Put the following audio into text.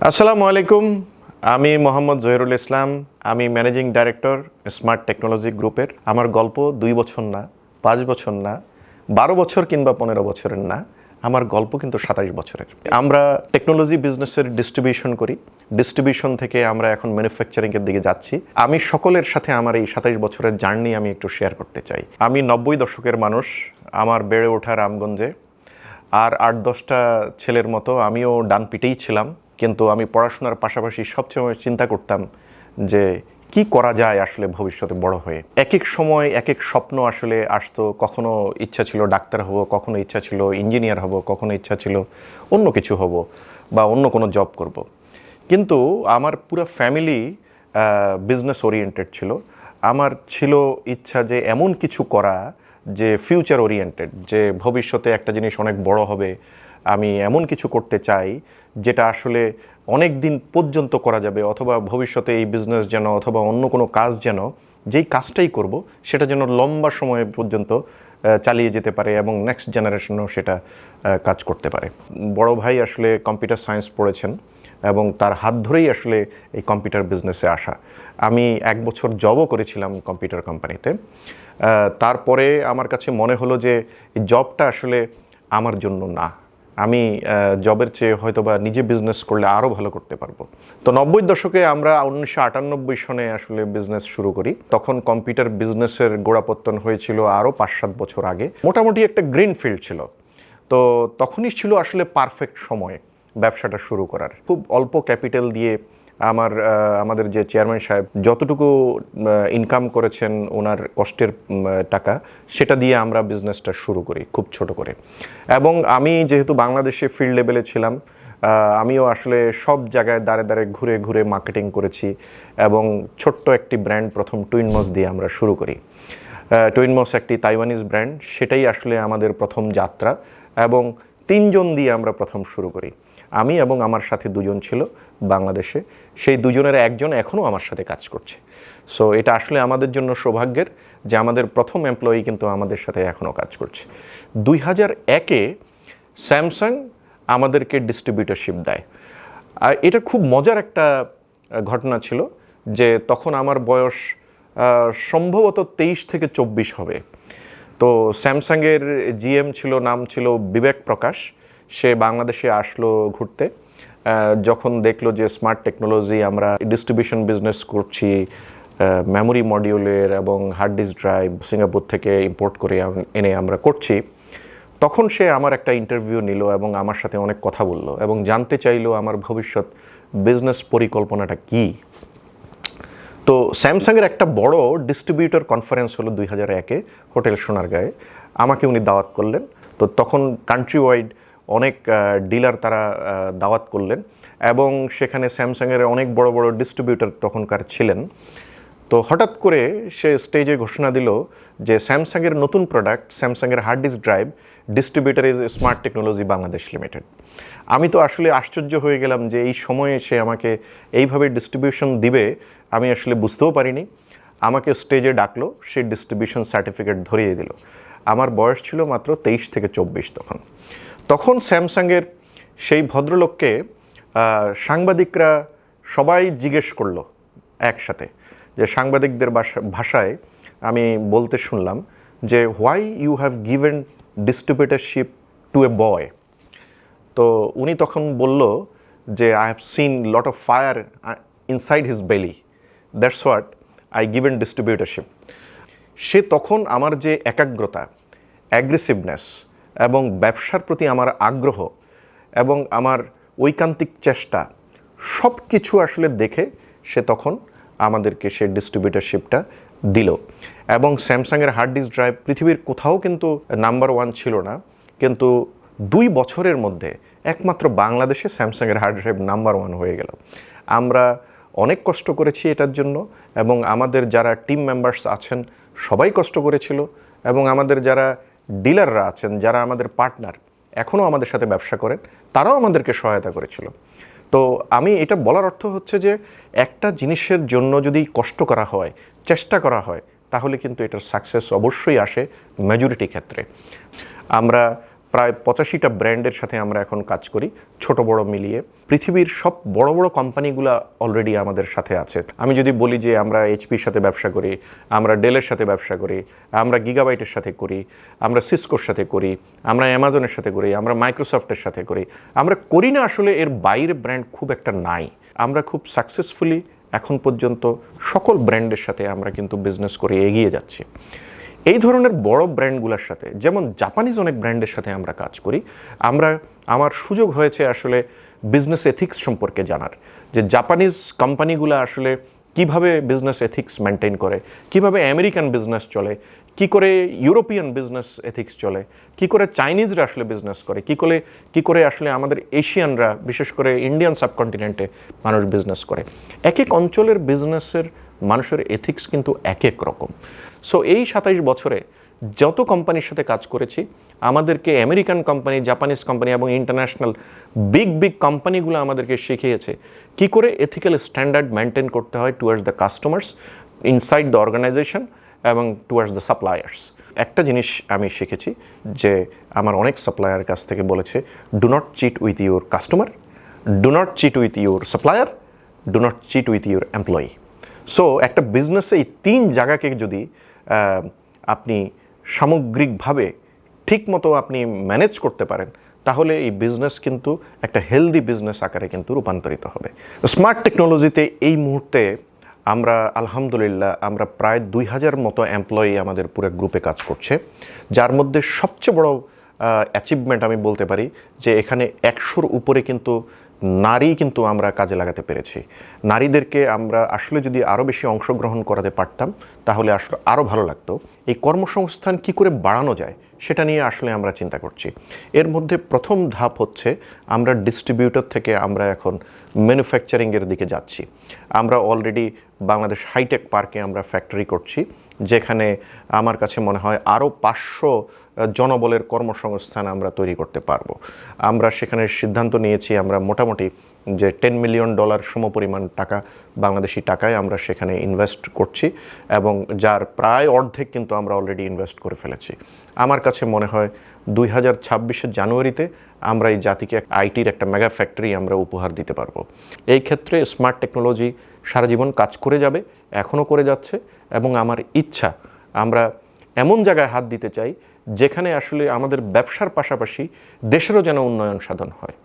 আসসালামু আলাইকুম। আমি মোহাম্মদ জহিরুল ইসলাম। আমি ম্যানেজিং ডাইরেক্টর স্মার্ট টেকনোলজি গ্রুপের। আমার গল্প দুই বছর না, পাঁচ বছর না, বারো বছর কিংবা পনেরো বছরের না, আমার গল্প কিন্তু সাতাশ বছরের। আমরা টেকনোলজি বিজনেসের ডিস্ট্রিবিউশন করি। ডিস্ট্রিবিউশন থেকে আমরা এখন ম্যানুফ্যাকচারিংয়ের দিকে যাচ্ছি। আমি সকলের সাথে আমার এই সাতাশ বছরের জার্নি আমি একটু শেয়ার করতে চাই। আমি নব্বই দশকের মানুষ, আমার বেড়ে ওঠা রামগঞ্জে। আর আট দশটা ছেলের মতো আমিও ডান পিটেই ছিলাম। কিন্তু আমি পড়াশোনার পাশাপাশি সবসময় চিন্তা করতাম যে কি করা যায় আসলে ভবিষ্যতে বড় হয়ে। এক এক সময় এক এক স্বপ্ন আসলে আসতো। কখনো ইচ্ছা ছিল ডাক্তার হব, কখনো ইচ্ছা ছিল ইঞ্জিনিয়ার হব, কখনো ইচ্ছা ছিল অন্য কিছু হব বা অন্য কোনো জব করব। কিন্তু আমার পুরো ফ্যামিলি বিজনেস ওরিয়েন্টেড ছিল। আমার ছিল ইচ্ছা যে এমন কিছু করা যে ফিউচার ওরিয়েন্টেড যে ভবিষ্যতে একটা জিনিস অনেক বড় হবে আমি এমন কিছু করতে চাই যেটা আসলে অনেক দিন পর্যন্ত করা যাবে অথবা ভবিষ্যতে এই বিজনেস যেন অথবা অন্য কোনো কাজ যেন যেই কাজটাই করব সেটা যেন লম্বা সময় পর্যন্ত চালিয়ে যেতে পারে এবং নেক্সট জেনারেশনও সেটা কাজ করতে পারে। বড় ভাই আসলে কম্পিউটার সায়েন্স পড়েছেন এবং তার হাত ধরেই আসলে এই কম্পিউটার বিজনেসে আসা। আমি এক বছর জবও করেছিলাম কম্পিউটার কোম্পানিতে তারপরে আমার কাছে মনে হলো যে জবটা আসলে আমার জন্য না। আমি জবের চেয়ে হয়তো বা নিজে বিজনেস করলে আরও ভালো করতে পারব। তো নব্বই দশকে আমরা উনিশশো আটানব্বই সনে আসলে বিজনেস শুরু করি। তখন কম্পিউটার বিজনেসের গোড়াপত্তন হয়েছিল আরও পাঁচ সাত বছর আগে। মোটামুটি একটা গ্রিন ফিল্ড ছিল। তো তখনই ছিল আসলে পারফেক্ট সময় ব্যবসাটা শুরু করার। খুব অল্প ক্যাপিটাল দিয়ে আমার আমাদের যে চেয়ারম্যান সাহেব যতটুকু ইনকাম করেছেন ওনার কষ্টের টাকা, সেটা দিয়ে আমরা বিজনেসটা শুরু করি, খুব ছোট করে। এবং আমি যেহেতু বাংলাদেশে ফিল্ড লেভেলে ছিলাম আমিও আসলে সব জায়গায় দাঁড়ে দাঁড়ে ঘুরে ঘুরে মার্কেটিং করেছি এবং ছোট্ট একটি ব্র্যান্ড প্রথম টুইনমস দিয়ে আমরা শুরু করি। টুইনমস একটি তাইওয়ানিজ ব্র্যান্ড সেটাই আসলে আমাদের প্রথম যাত্রা এবং তিনজন দিয়ে আমরা প্রথম শুরু করি। আমি এবং আমার সাথে দুজন ছিল বাংলাদেশে। সেই দুজনের একজন এখনও আমার সাথে কাজ করছে। সো এটা আসলে আমাদের জন্য সৌভাগ্যের যে আমাদের প্রথম এমপ্লয়ি কিন্তু আমাদের সাথে এখনও কাজ করছে। দুই হাজার একে স্যামসাং আমাদেরকে ডিস্ট্রিবিউটারশিপ দেয়। আর এটা খুব মজার একটা ঘটনা ছিল যে তখন আমার বয়স সম্ভবত তেইশ থেকে চব্বিশ হবে। তো স্যামসাংয়ের জিএম ছিল, নাম ছিল বিবেক প্রকাশ। সে বাংলাদেশে আসলো ঘুরতে যখন দেখল যে স্মার্ট টেকনোলজি আমরা ডিস্ট্রিবিউশন বিজনেস করছি মেমোরি মডিউলের এবং হার্ড ডিস্ক ড্রাইভ সিঙ্গাপুর থেকে ইম্পোর্ট করে এনে আমরা করছি, তখন সে আমার একটা ইন্টারভিউ নিল এবং আমার সাথে অনেক কথা বলল এবং জানতে চাইলো আমার ভবিষ্যৎ বিজনেস পরিকল্পনাটা কী। তো স্যামসাংয়ের একটা বড় ডিস্ট্রিবিউটর কনফারেন্স হলো দুই হাজার একে, হোটেল সোনারগাঁয়ে। আমাকে উনি দাওয়াত করলেন। তো তখন কান্ট্রি ওয়াইড অনেক ডিলার তারা দাওয়াত করলেন এবং সেখানে স্যামসাংয়ের অনেক বড় বড় ডিস্ট্রিবিউটর তখনকার ছিলেন। তো হঠাৎ করে সে স্টেজে ঘোষণা দিল যে স্যামসাংয়ের নতুন প্রোডাক্ট স্যামসাংয়ের hard disk drive distributor is smart technology Bangladesh limited আমি তো আসলে আশ্চর্য হয়ে গেলাম যে এই সময়ে সে আমাকে এইভাবে ডিস্ট্রিবিউশন দিবে, আমি আসলে বুঝতেও পারিনি। আমাকে স্টেজে ডাকলো, সে ডিস্ট্রিবিউশন সার্টিফিকেট ধরিয়ে দিল। আমার বয়স ছিল মাত্র তেইশ থেকে চব্বিশ তখন। তখন স্যামসাংয়ের সেই ভদ্রলোককে সাংবাদিকরা সবাই জিজ্ঞেস করল একসাথে যে সাংবাদিকদের ভাষায় আমি বলতে শুনলাম যে why you have given distributorship to a boy তো উনি তখন বলল যে I have seen lot of fire inside his belly that's what I given distributorship সে তখন আমার যে একাগ্রতা অ্যাগ্রেসিভনেস এবং ব্যবসার প্রতি আমার আগ্রহ এবং আমার ঐকান্তিক চেষ্টা সব কিছু আসলে দেখে সে তখন আমাদেরকে সে ডিস্ট্রিবিউটারশিপটা দিল। এবং স্যামসাংয়ের হার্ড ডিস্ক ড্রাইভ পৃথিবীর কোথাও কিন্তু নাম্বার ওয়ান ছিল না। কিন্তু দুই বছরের মধ্যে একমাত্র বাংলাদেশে স্যামসাংয়ের হার্ড ড্রাইভ নাম্বার ওয়ান হয়ে গেল। আমরা অনেক কষ্ট করেছি এটার জন্য এবং আমাদের যারা টিম মেম্বার্স আছেন সবাই কষ্ট করেছিল এবং আমাদের যারা ডিলাররা আছেন, যারা আমাদের পার্টনার, এখনও আমাদের সাথে ব্যবসা করেন, তারাও আমাদেরকে সহায়তা করেছিল। তো আমি এটা বলার অর্থ হচ্ছে যে একটা জিনিসের জন্য যদি কষ্ট করা হয়, চেষ্টা করা হয়, তাহলে কিন্তু এটার সাকসেস অবশ্যই আসে মেজরিটি ক্ষেত্রে। আমরা প্রায় পঁচাশিটা ব্র্যান্ডের সাথে আমরা এখন কাজ করি, ছোট বড় মিলিয়ে। পৃথিবীর সব বড় বড় কোম্পানিগুলো অলরেডি আমাদের সাথে আছে। আমি যদি বলি যে আমরা এইচপির সাথে ব্যবসা করি, আমরা ডেলের সাথে ব্যবসা করি, আমরা গিগাবাইটের সাথে করি, আমরা সিসকোর সাথে করি, আমরা অ্যামাজনের সাথে করি, আমরা মাইক্রোসফটের সাথে করি। আমরা করি না আসলে এর বাইরে ব্র্যান্ড খুব একটা নাই। আমরা খুব সাকসেসফুলি এখন পর্যন্ত সকল ব্র্যান্ডের সাথে আমরা কিন্তু বিজনেস করে এগিয়ে যাচ্ছি। এই ধরনের বড় ব্র্যান্ডগুলোর সাথে, যেমন জাপানিজ অনেক ব্র্যান্ডের সাথে আমরা কাজ করি, আমরা, আমার সুযোগ হয়েছে আসলে বিজনেস এথিক্স সম্পর্কে জানার। যে জাপানিজ কোম্পানিগুলো আসলে কীভাবে বিজনেস এথিক্স মেনটেন করে? কীভাবে আমেরিকান বিজনেস চলে? কি করে ইউরোপিয়ান বিজনেস এথিক্স চলে? কি করে চাইনিজরা আসলে বিজনেস করে? কি করে কি করে আসলে আমাদের এশিয়ানরা বিশেষ করে ইন্ডিয়ান সাবকন্টিনেন্টে মানুষ বিজনেস করে? এক এক অঞ্চলের বিজনেসের মানুষের এথিক্স কিন্তু এক এক রকম। সো এই সাতাইশ বছরে যত কোম্পানির সাথে কাজ করেছি আমাদেরকে আমেরিকান কোম্পানি, জাপানিজ কোম্পানি এবং ইন্টারন্যাশনাল বিগ বিগ কোম্পানিগুলো আমাদেরকে শিখিয়েছে কি করে এথিক্যাল স্ট্যান্ডার্ড মেনটেন করতে হয় towards the customers inside the organisation এবং টুয়ার্ডস দ্য সাপ্লায়ার্স একটা জিনিস আমি শিখেছি যে আমার অনেক সাপ্লায়ার কাছ থেকে বলেছে do not cheat with your customer do not cheat with your supplier do not cheat with your employee so একটা বিজনেসে এই তিন জায়গাকে যদি আপনি সামগ্রিকভাবে ঠিকমতো আপনি ম্যানেজ করতে পারেন, তাহলে এই বিজনেস কিন্তু একটা হেলদি বিজনেস আকারে কিন্তু রূপান্তরিত হবে। স্মার্ট টেকনোলজিতে এই মুহূর্তে আমরা আলহামদুলিল্লাহ আমরা প্রায় দুই হাজার মতো এমপ্লয়ি আমাদের পুরো গ্রুপে কাজ করছে, যার মধ্যে সবচেয়ে বড় অ্যাচিভমেন্ট আমি বলতে পারি যে এখানে একশোর উপরে কিন্তু নারী কিন্তু আমরা কাজে লাগাতে পেরেছি। নারীদেরকে আমরা আসলে যদি আরও বেশি অংশগ্রহণ করাতে পারতাম, তাহলে আসলে আরও ভালো লাগতো। এই কর্মসংস্থান কি করে বাড়ানো যায়, সেটা নিয়ে আসলে আমরা চিন্তা করছি। এর মধ্যে প্রথম ধাপ হচ্ছে আমরা ডিস্ট্রিবিউটর থেকে আমরা এখন ম্যানুফ্যাকচারিংয়ের দিকে যাচ্ছি। আমরা অলরেডি বাংলাদেশ হাইটেক পার্কে আমরা ফ্যাক্টরি করছি। যেখানে আমার কাছে মনে হয় আরও পাঁচশো জনবলের কর্মসংস্থান আমরা তৈরি করতে পারব। আমরা সেখানে সিদ্ধান্ত নিয়েছি, আমরা মোটামুটি যে টেন মিলিয়ন ডলার সমপরিমাণ টাকা, বাংলাদেশি টাকায় আমরা সেখানে ইনভেস্ট করছি এবং যার প্রায় অর্ধেক কিন্তু আমরা অলরেডি ইনভেস্ট করে ফেলেছি। আমার কাছে মনে হয় দুই হাজার ছাব্বিশের জানুয়ারিতে আমরা এই জাতিকে আইটির একটা মেগা ফ্যাক্টরি আমরা উপহার দিতে পারব। এই ক্ষেত্রে স্মার্ট টেকনোলজি সারা জীবন কাজ করে যাবে, এখনও করে যাচ্ছে। এবং আমার ইচ্ছা, আমরা এমন জায়গায় হাত দিতে চাই যেখানে আসলে আমাদের ব্যবসার পাশাপাশি দেশেরও যেন উন্নয়ন সাধন হয়।